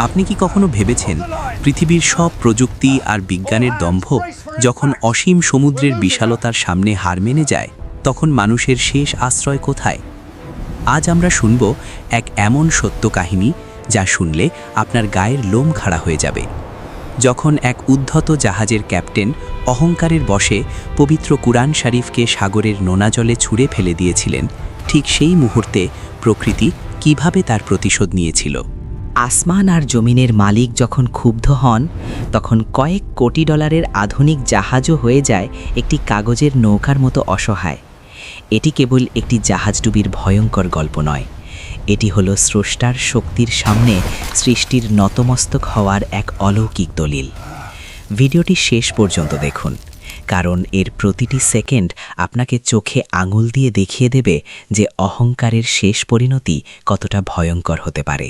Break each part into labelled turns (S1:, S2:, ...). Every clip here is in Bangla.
S1: আপনি কি কখনো ভেবেছেন পৃথিবীর সব প্রযুক্তি আর বিজ্ঞানের দম্ভ যখন অসীম সমুদ্রের বিশালতার সামনে হার মেনে যায়, তখন মানুষের শেষ আশ্রয় কোথায়? আজ আমরা শুনব এক এমন সত্য কাহিনী যা শুনলে আপনার গায়ের লোম খাড়া হয়ে যাবে। যখন এক উদ্ধত জাহাজের ক্যাপ্টেন অহংকারের বশে পবিত্র কুরআন শরীফকে সাগরের নোনা জলে ছুঁড়ে ফেলে দিয়েছিলেন, ঠিক সেই মুহূর্তে প্রকৃতি কীভাবে তার প্রতিশোধ নিয়েছিল?
S2: আসমান আর জমিনের মালিক যখন ক্ষুব্ধ হন, তখন কয়েক কোটি ডলারের আধুনিক জাহাজও হয়ে যায় একটি কাগজের নৌকার মতো অসহায়। এটি কেবল একটি জাহাজডুবির ভয়ঙ্কর গল্প নয়। এটি হলো স্রষ্টার শক্তির সামনে সৃষ্টির নতমস্তক হওয়ার এক অলৌকিক দলিল। ভিডিওটি শেষ পর্যন্ত দেখুন, কারণ এর প্রতিটি সেকেন্ড আপনাকে চোখে আঙুল দিয়ে দেখিয়ে দেবে যে অহংকারের শেষ পরিণতি কতটা ভয়ঙ্কর হতে পারে।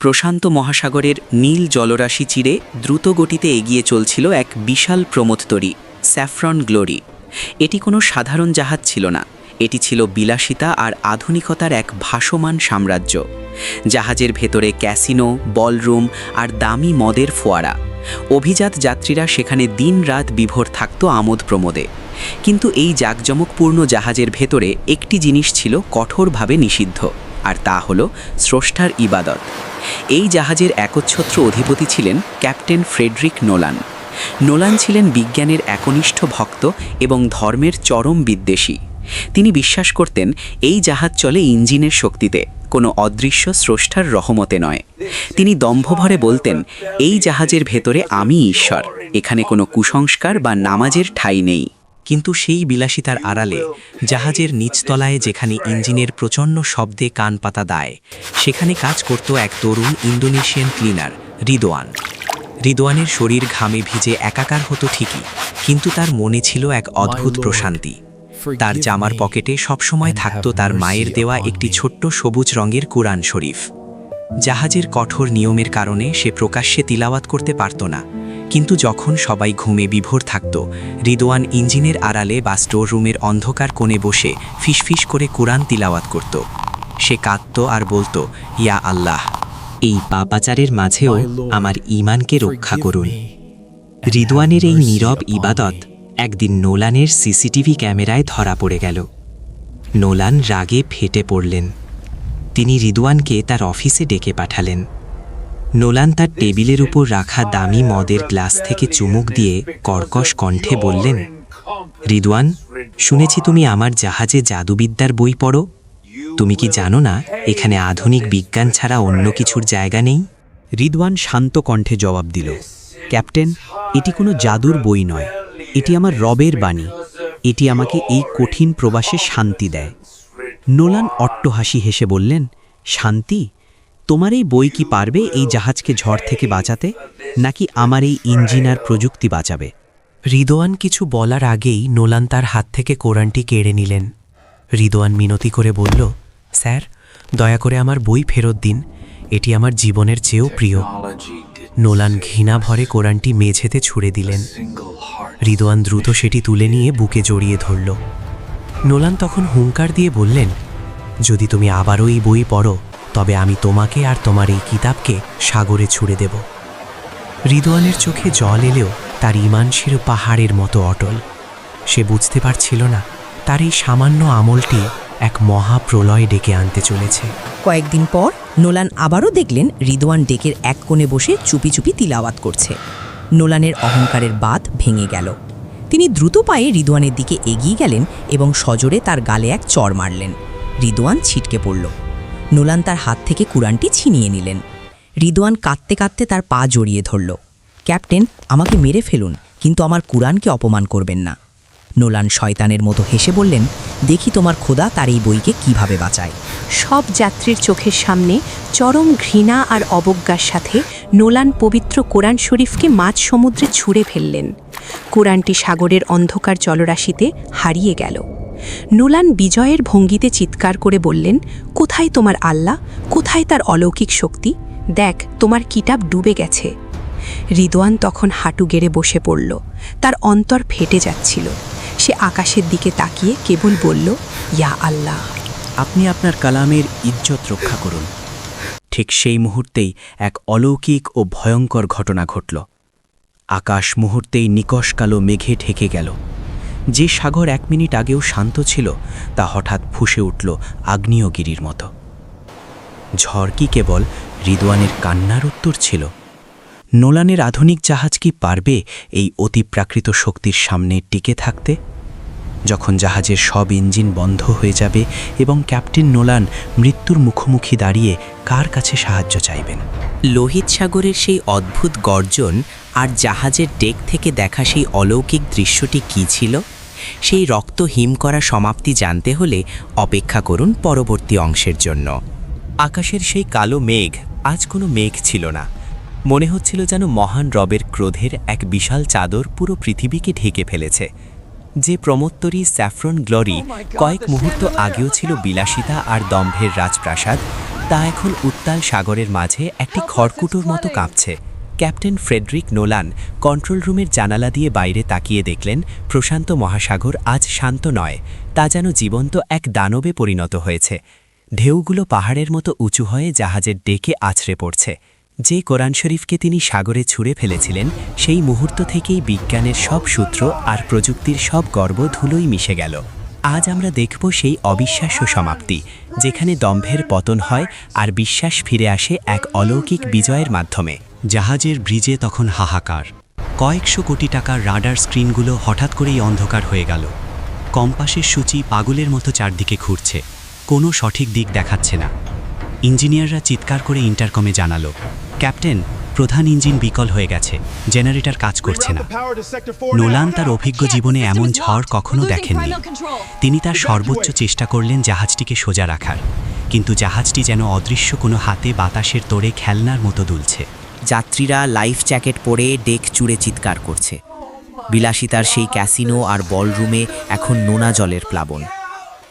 S1: প্রশান্ত মহাসাগরের নীল জলরাশি চিরে দ্রুত গতিতে এগিয়ে চলছিল এক বিশাল প্রমোদতরী, স্যাফ্রন গ্লোরি। এটি কোনো সাধারণ জাহাজ ছিল না। এটি ছিল বিলাসিতা আর আধুনিকতার এক ভাসমান সাম্রাজ্য। জাহাজের ভেতরে ক্যাসিনো, বলরুম আর দামি মদের ফোয়ারা। অভিজাত যাত্রীরা সেখানে দিনরাত বিভোর থাকত আমোদ প্রমোদে। কিন্তু এই জাঁকজমকপূর্ণ জাহাজের ভেতরে একটি জিনিস ছিল কঠোরভাবে নিষিদ্ধ, আর তা হল স্রষ্টার ইবাদত। এই জাহাজের একচ্ছত্র অধিপতি ছিলেন ক্যাপ্টেন ফ্রেডরিক নোলান। নোলান ছিলেন বিজ্ঞানের একনিষ্ঠ ভক্ত এবং ধর্মের চরম বিদ্বেষী। তিনি বিশ্বাস করতেন এই জাহাজ চলে ইঞ্জিনের শক্তিতে, কোনো অদৃশ্য স্রষ্টার রহমতে নয়। তিনি দম্ভভরে বলতেন, এই জাহাজের ভেতরে আমি ঈশ্বর, এখানে কোনো কুসংস্কার বা নামাজের ঠাঁই নেই। কিন্তু সেই বিলাসিতার আড়ালে জাহাজের নিচতলায় যেখানে ইঞ্জিনের প্রচণ্ড শব্দে কান পাতা দায় সেখানে কাজ করত এক তরুণ ইন্দোনেশিয়ান ক্লিনার রিদোয়ান। রিদোয়ানের শরীর ঘামে ভিজে একাকার হতো ঠিকই কিন্তু তার মনে ছিল এক অদ্ভুত প্রশান্তি। তার জামার পকেটে সবসময় থাকত তার মায়ের দেওয়া একটি ছোট্ট সবুজ রঙের কুরআন শরীফ। জাহাজের কঠোর নিয়মের কারণে সে প্রকাশ্যে তিলাওয়াত করতে পারত না। কিন্তু যখন সবাই ঘুমে বিভোর থাকত রিদোয়ান ইঞ্জিনের আড়ালে বা স্টোর রুমের অন্ধকার কোণে বসে ফিসফিস করে কোরআন তিলাওয়াত করত। সে কাঁদত আর বলতো ইয়া আল্লাহ
S2: এই পাপাচারের মাঝেও আমার ইমানকে রক্ষা করুন। রিদওয়ানের এই নীরব ইবাদত একদিন নোলানের সিসিটিভি ক্যামেরায় ধরা পড়ে গেল। নোলান রাগে ফেটে পড়লেন। তিনি রিদওয়ানকে তার অফিসে ডেকে পাঠালেন। নোলান তার টেবিলের উপর রাখা দামি মদের গ্লাস থেকে চুমুক দিয়ে কর্কশ কণ্ঠে বললেন, রিদওয়ান, শুনেছি তুমি আমার জাহাজে জাদুবিদ্যার বই পড়ো। তুমি কি জানো না, এখানে আধুনিক বিজ্ঞান ছাড়া অন্য কিছুর জায়গা নেই?
S3: রিদওয়ান শান্ত কণ্ঠে জবাব দিল, ক্যাপ্টেন, এটি কোনো জাদুর বই নয়। এটি আমার রবের বাণী। এটি আমাকে এই কঠিন প্রবাসে শান্তি দেয়। নোলান অট্টহাসি হেসে বললেন, শান্তি? তোমার এই বই কি পারবে এই জাহাজকে ঝড় থেকে বাঁচাতে? নাকি আমার এই ইঞ্জিন আর প্রযুক্তি বাঁচাবে?
S4: রিদোয়ান কিছু বলার আগেই নোলান তার হাত থেকে কোরআনটি কেড়ে নিলেন। রিদোয়ান মিনতি করে বলল, স্যার, দয়া করে আমার বই ফেরত দিন। এটি আমার জীবনের চেয়েও প্রিয়। নোলান ঘৃণা ভরে কোরআনটি মেঝেতে ছুড়ে দিলেন। রিদোয়ান দ্রুত সেটি তুলে নিয়ে বুকে জড়িয়ে ধরল। নোলান তখন হুঙ্কার দিয়ে বললেন, যদি তুমি আবারও এই বই পড়ো তবে আমি তোমাকে আর তোমার এই কিতাবকে সাগরে ছুড়ে দেব। রিদোয়ানের চোখে জল এলেও তার ইমান ছিল পাহাড়ের মতো অটল। সে বুঝতে পারছিল না, তার এই সামান্য আমলটি এক মহাপ্রলয় ডেকে আনতে চলেছে।
S5: কয়েকদিন পর নোলান আবারও দেখলেন রিদওয়ান ডেকের এক কোণে বসে চুপি চুপি তিলাওয়াত করছে। নোলানের অহংকারের বাঁধ ভেঙে গেল। তিনি দ্রুত পায়ে রিদওয়ানের দিকে এগিয়ে গেলেন এবং সজোরে তার গালে এক চড় মারলেন। রিদওয়ান ছিটকে পড়ল। নোলান তার হাত থেকে কুরআনটি ছিনিয়ে নিলেন। রিদওয়ান কাঁদতে কাঁদতে তার পা জড়িয়ে ধরল। ক্যাপ্টেন, আমাকে মেরে ফেলুন, কিন্তু আমার কুরআনকে অপমান করবেন না। নোলান শয়তানের মতো হেসে বললেন, দেখি তোমার খোদা তার এই বইকে কীভাবে বাঁচায়।
S6: সব যাত্রীর চোখের সামনে চরম ঘৃণা আর অবজ্ঞার সাথে নোলান পবিত্র কোরআন শরীফকে মাঝ সমুদ্রে ছুঁড়ে ফেললেন। কোরআনটি সাগরের অন্ধকার জলরাশিতে হারিয়ে গেল। নোলান বিজয়ের ভঙ্গিতে চিৎকার করে বললেন, কোথায় তোমার আল্লাহ? কোথায় তার অলৌকিক শক্তি? দেখ, তোমার কিতাব ডুবে গেছে রিদওয়ান তখন হাঁটু গেড়ে বসে পড়ল। তার অন্তর ফেটে যাচ্ছিল। সে আকাশের দিকে তাকিয়ে কেবল বলল, ইয়া আল্লাহ।
S3: আপনি আপনার কালামের ইজ্জত রক্ষা করুন। ঠিক সেই মুহূর্তেই এক অলৌকিক ও ভয়ঙ্কর ঘটনা ঘটল। আকাশ মুহূর্তেই নিকশ কালো মেঘে ঢেকে গেল। যে সাগর এক মিনিট আগেও শান্ত ছিল, তা হঠাৎ ফুসে উঠল আগ্নেয়গিরির মতো। ঝড় কি কেবল রিদওয়ানের কান্নার উত্তর ছিল? নোলানের আধুনিক জাহাজ কি পারবে এই অতিপ্রাকৃত শক্তির সামনে টিকে থাকতে? যখন জাহাজের সব ইঞ্জিন বন্ধ হয়ে যাবে এবং ক্যাপ্টেন নোলান মৃত্যুর মুখোমুখি দাঁড়িয়ে কার কাছে সাহায্য চাইবেন?
S1: লোহিত সাগরের সেই অদ্ভুত গর্জন আর জাহাজের ডেক থেকে দেখা সেই অলৌকিক দৃশ্যটি কী ছিল? সেই রক্ত হিম করা সমাপ্তি জানতে হলে অপেক্ষা করুন পরবর্তী অংশের জন্য। আকাশের সেই কালো মেঘ আজ কোনো মেঘ ছিল না। মনে হচ্ছিল যেন মহান রবের ক্রোধের এক বিশাল চাদর পুরো পৃথিবীকে ঢেকে ফেলেছে। যে প্রমোত্তরী স্যাফরন গ্লোরি কয়েক মুহূর্ত আগেও ছিল বিলাসিতা আর দম্ভের রাজপ্রাসাদ তা এখন উত্তাল সাগরের মাঝে একটি খড়কুটোর মতো কাঁপছে। ক্যাপ্টেন ফ্রেডরিক নোলান কন্ট্রোল রুমের জানালা দিয়ে বাইরে তাকিয়ে দেখলেন, প্রশান্ত মহাসাগর আজ শান্ত নয়, তা যেন জীবন্ত এক দানবে পরিণত হয়েছে। ঢেউগুলো পাহাড়ের মতো উঁচু হয়ে জাহাজের ডেকে আছড়ে পড়ছে। যে কোরআন শরীফকে তিনি সাগরে ছুঁড়ে ফেলেছিলেন, সেই মুহূর্ত থেকেই বিজ্ঞানের সব সূত্র আর প্রযুক্তির সব গর্ব ধুলোই মিশে গেল। আজ আমরা দেখব সেই অবিশ্বাস্য সমাপ্তি, যেখানে দম্ভের পতন হয় আর বিশ্বাস ফিরে আসে এক অলৌকিক বিজয়ের মাধ্যমে।
S3: জাহাজের ব্রিজে তখন হাহাকার। কয়েকশো কোটি টাকার রাডার স্ক্রিনগুলো হঠাৎ করেই অন্ধকার হয়ে গেল। কম্পাসের সূচি পাগলের মতো চারদিকে ঘুরছে। কোনো সঠিক দিক দেখাচ্ছে না। ইঞ্জিনিয়াররা চিৎকার করে ইন্টারকমে জানালো, ক্যাপ্টেন, প্রধান ইঞ্জিন বিকল হয়ে গেছে। জেনারেটর কাজ করছে না। নোলান তার অভিজ্ঞ জীবনে এমন ঝড় কখনো দেখেননি। তিনি তার সর্বোচ্চ চেষ্টা করলেন জাহাজটিকে সোজা রাখার। কিন্তু জাহাজটি যেন অদৃশ্য কোনো হাতে বাতাসের তোড়ে খেলনার মতো দুলছে।
S1: যাত্রীরা লাইফ জ্যাকেট পরে ডেক চুড়ে চিৎকার করছে। বিলাসিতার সেই ক্যাসিনো আর বলরুমে এখন নোনা জলের প্লাবন।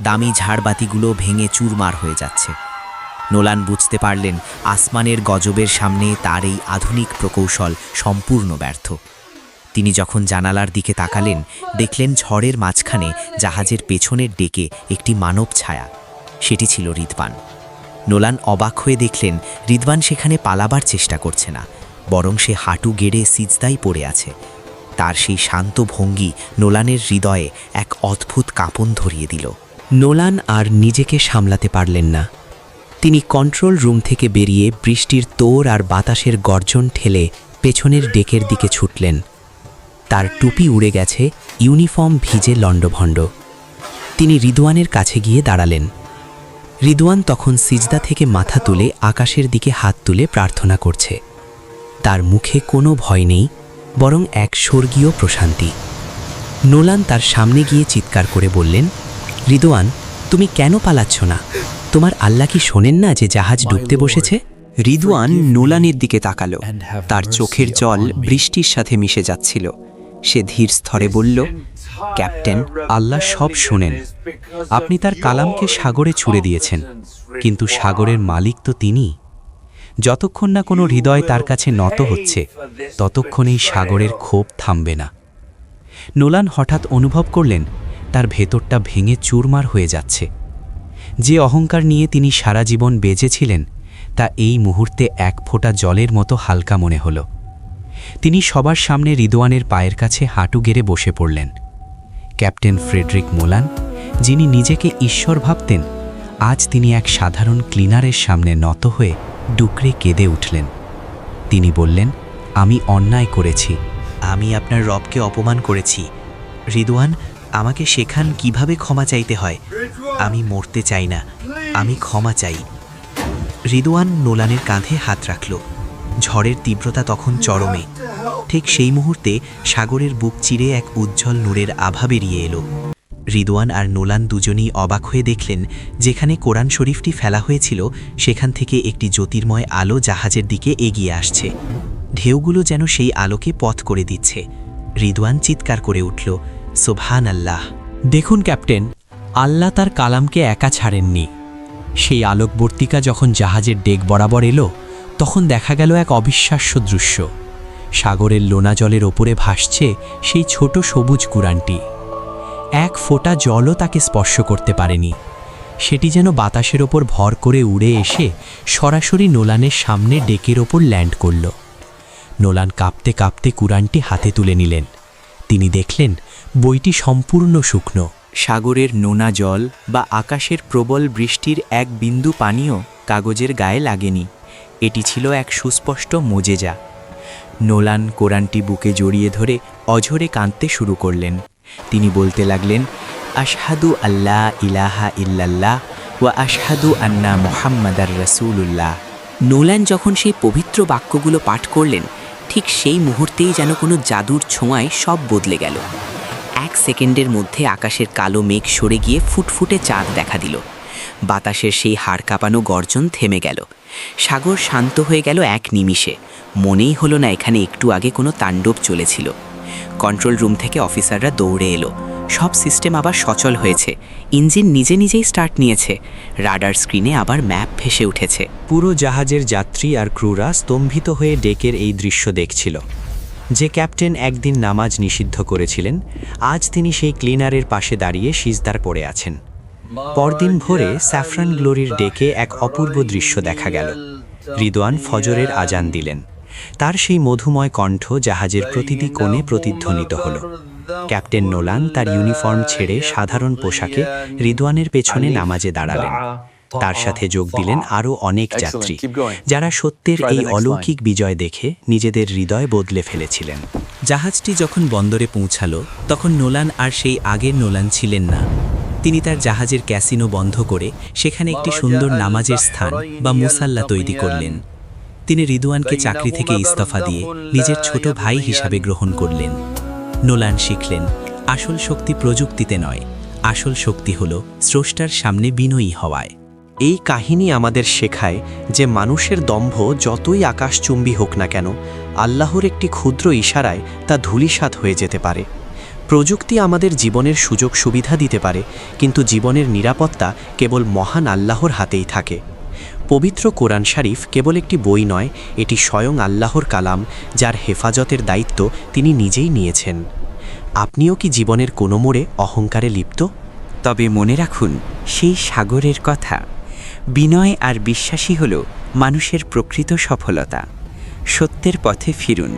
S1: দামি ঝাড়বাতিগুলো ভেঙে চুরমার হয়ে যাচ্ছে। নোলান বুঝতে পারলেন, আসমানের গজবের সামনে তার এই আধুনিক প্রকৌশল সম্পূর্ণ ব্যর্থ। তিনি যখন জানালার দিকে তাকালেন, দেখলেন ঝড়ের মাঝখানে জাহাজের পেছনের ডেকে একটি মানব ছায়া। সেটি ছিল রিদবান নোলান অবাক হয়ে দেখলেন রিদবান সেখানে পালাবার চেষ্টা করছে না, বরং সে হাঁটু গেড়ে সিজদাই পড়ে আছে। তার সেই শান্ত ভঙ্গি নোলানের হৃদয়ে এক অদ্ভুত কাঁপন ধরিয়ে দিল। নোলান আর নিজেকে সামলাতে পারলেন না। তিনি কন্ট্রোল রুম থেকে বেরিয়ে বৃষ্টির তোর আর বাতাসের গর্জন ঠেলে পেছনের ডেকের দিকে ছুটলেন। তার টুপি উড়ে গেছে, ইউনিফর্ম ভিজে লণ্ডভণ্ড। তিনি রিদওয়ানের কাছে গিয়ে দাঁড়ালেন। রিদওয়ান তখন সিজদা থেকে মাথা তুলে আকাশের দিকে হাত তুলে প্রার্থনা করছে। তার মুখে কোনো ভয় নেই বরং এক স্বর্গীয় প্রশান্তি। নোলান তার সামনে গিয়ে চিৎকার করে বললেন রিদওয়ান তুমি কেন পালাচ্ছ না? তোমার আল্লাহ কি শোনেন না যে জাহাজ ডুবতে বসেছে?
S3: রিদওয়ান নোলানের দিকে তাকালো। তার চোখের জল বৃষ্টির সাথে মিশে যাচ্ছিল। সে ধীর স্থরে বলল ক্যাপ্টেন, আল্লাহ সব শোনেন। আপনি তার কালামকে সাগরে ছুড়ে দিয়েছেন, কিন্তু সাগরের মালিক তো তিনি। যতক্ষণ না কোনো হৃদয় তার কাছে নত হচ্ছে, ততক্ষণেই সাগরের ক্ষোভ থামবে না। নোলান হঠাৎ অনুভব করলেন, তার ভেতরটা ভেঙে চুরমার হয়ে যাচ্ছে। যে অহংকার নিয়ে তিনি সারা জীবন বেঁচেছিলেন, তা এই মুহূর্তে এক ফোঁটা জলের মতো হালকা মনে হল। তিনি সবার সামনে রিদোয়ানের পায়ের কাছে হাঁটু গেড়ে বসে পড়লেন। ক্যাপ্টেন ফ্রেডরিক মোলান, যিনি নিজেকে ঈশ্বর ভাবতেন, আজ তিনি এক সাধারণ ক্লিনারের সামনে নত হয়ে ডুকরে কেঁদে উঠলেন। তিনি বললেন, আমি অন্যায় করেছি। আমি আপনার রবকে অপমান করেছি। রিদওয়ান, আমাকে শেখান কীভাবে ক্ষমা চাইতে হয়? আমি মরতে চাই না। আমি ক্ষমা চাই। রিদওয়ান নোলানের কাঁধে হাত রাখল। ঝড়ের তীব্রতা তখন চরমে। ঠিক সেই মুহূর্তে সাগরের বুক চিরে এক উজ্জ্বল নূরের আভা বেরিয়ে এলো। রিদওয়ান আর নোলান দুজনেই অবাক হয়ে দেখলেন, যেখানে কোরআন শরীফটি ফেলা হয়েছিল, সেখান থেকে একটি জ্যোতির্ময় আলো জাহাজের দিকে এগিয়ে আসছে। ঢেউগুলো যেন সেই আলোকে পথ করে দিচ্ছে। রিদওয়ান চিৎকার করে উঠল সোভান আল্লাহ
S4: দেখুন ক্যাপ্টেন, আল্লাহ তার কালামকে একা ছাড়েননি। সেই আলোকবর্তিকা যখন জাহাজের ডেক বরাবর এলো, তখন দেখা গেল এক অবিশ্বাস্য দৃশ্য। সাগরের লোনা জলের ওপরে ভাসছে সেই ছোট সবুজ কুরানটি এক ফোঁটা জলও তাকে স্পর্শ করতে পারেনি। সেটি যেন বাতাসের ওপর ভর করে উড়ে এসে সরাসরি নোলানের সামনে ডেকের ওপর ল্যান্ড করল। নোলান কাঁপতে কাঁপতে কুরানটি হাতে তুলে নিলেন। তিনি দেখলেন, বইটি সম্পূর্ণ শুকনো।
S1: সাগরের নোনা জল বা আকাশের প্রবল বৃষ্টির এক বিন্দু পানীয় কাগজের গায়ে লাগেনি। এটি ছিল এক সুস্পষ্ট মোজেজা। নোলান কোরআনটি বুকে জড়িয়ে ধরে অঝরে কাঁদতে শুরু করলেন। তিনি বলতে লাগলেন, আশহাদু আল্লাহ ইলাহা ইল্লাল্লাহ ওয়া আশহাদু আন্না মোহাম্মদার রসুলুল্লাহ। নোলান যখন সেই পবিত্র বাক্যগুলো পাঠ করলেন, ঠিক সেই মুহূর্তেই যেন কোনো জাদুর ছোঁয়ায় সব বদলে গেল। এক সেকেন্ডের মধ্যে আকাশের কালো মেঘ সরে গিয়ে ফুটফুটে চাঁদ দেখা দিল। বাতাসের সেই হাড় কাঁপানো গর্জন থেমে গেল। সাগর শান্ত হয়ে গেল এক নিমিষে। মনেই হলো না এখানে একটু আগে কোনো তাণ্ডব চলেছিল। কন্ট্রোল রুম থেকে অফিসাররা দৌড়ে এলো। সব সিস্টেম আবার সচল হয়েছে। ইঞ্জিন নিজে নিজেই স্টার্ট নিয়েছে। রাডার স্ক্রিনে আবার ম্যাপ ভেসে উঠেছে।
S3: পুরো জাহাজের যাত্রী আর ক্রুরা স্তম্ভিত হয়ে ডেকের এই দৃশ্য দেখছিল। যে ক্যাপ্টেন একদিন নামাজ নিষিদ্ধ করেছিলেন, আজ তিনি সেই ক্লিনারের পাশে দাঁড়িয়ে সিজদার পড়ে আছেন। পরদিন ভোরে স্যাফরান গ্লোরির ডেকে এক অপূর্ব দৃশ্য দেখা গেল। রিদওয়ান ফজরের আজান দিলেন। তার সেই মধুময় কণ্ঠ জাহাজের প্রতিটি কোণে প্রতিধ্বনিত হল। ক্যাপ্টেন নোলান তার ইউনিফর্ম ছেড়ে সাধারণ পোশাকে রিদওয়ানের পেছনে নামাজে দাঁড়ালেন। তার সাথে যোগ দিলেন আরও অনেক যাত্রী। যারা সত্যের এই অলৌকিক বিজয় দেখে নিজেদের হৃদয় বদলে ফেলেছিলেন।
S1: জাহাজটি যখন বন্দরে পৌঁছালো তখন নোলান আর সেই আগের নোলান ছিলেন না। তিনি তার জাহাজের ক্যাসিনো বন্ধ করে সেখানে একটি সুন্দর নামাজের স্থান বা মুসাল্লা তৈরি করলেন। তিনি রিদুয়ানকে চাকরি থেকে ইস্তফা দিয়ে নিজের ছোট ভাই হিসাবে গ্রহণ করলেন। নোলান শিখলেন, আসল শক্তি প্রযুক্তিতে নয়, আসল শক্তি হল স্রষ্টার সামনে বিনয়ী হওয়ায়।
S3: এই কাহিনী আমাদের শেখায় যে মানুষের দম্ভ যতই আকাশচুম্বী হোক না কেন, আল্লাহর একটি ক্ষুদ্র ইশারায় তা ধূলিসাৎ হয়ে যেতে পারে। প্রযুক্তি আমাদের জীবনের সুযোগ সুবিধা দিতে পারে, কিন্তু জীবনের নিরাপত্তা কেবল মহান আল্লাহর হাতেই থাকে। পবিত্র কোরআন শরীফ কেবল একটি বই নয়, এটি স্বয়ং আল্লাহর কালাম, যার হেফাজতের দায়িত্ব তিনি নিজেই নিয়েছেন। আপনিও কি জীবনের কোনো মোড়ে অহংকারে লিপ্ত?
S1: তবে মনে রাখুন, সেই সাগরের কথা। বিনয় আর বিশ্বাসী হল মানুষের প্রকৃত সফলতা। সত্যের পথে ফিরুন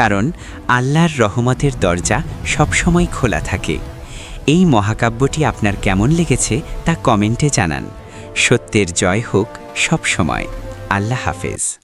S1: কারণ আল্লাহর রহমতের দরজা সবসময় খোলা থাকে। এই মহাকাব্যটি আপনার কেমন লেগেছে তা কমেন্টে জানান। সত্যের জয় হোক সবসময়। আল্লাহ হাফেজ।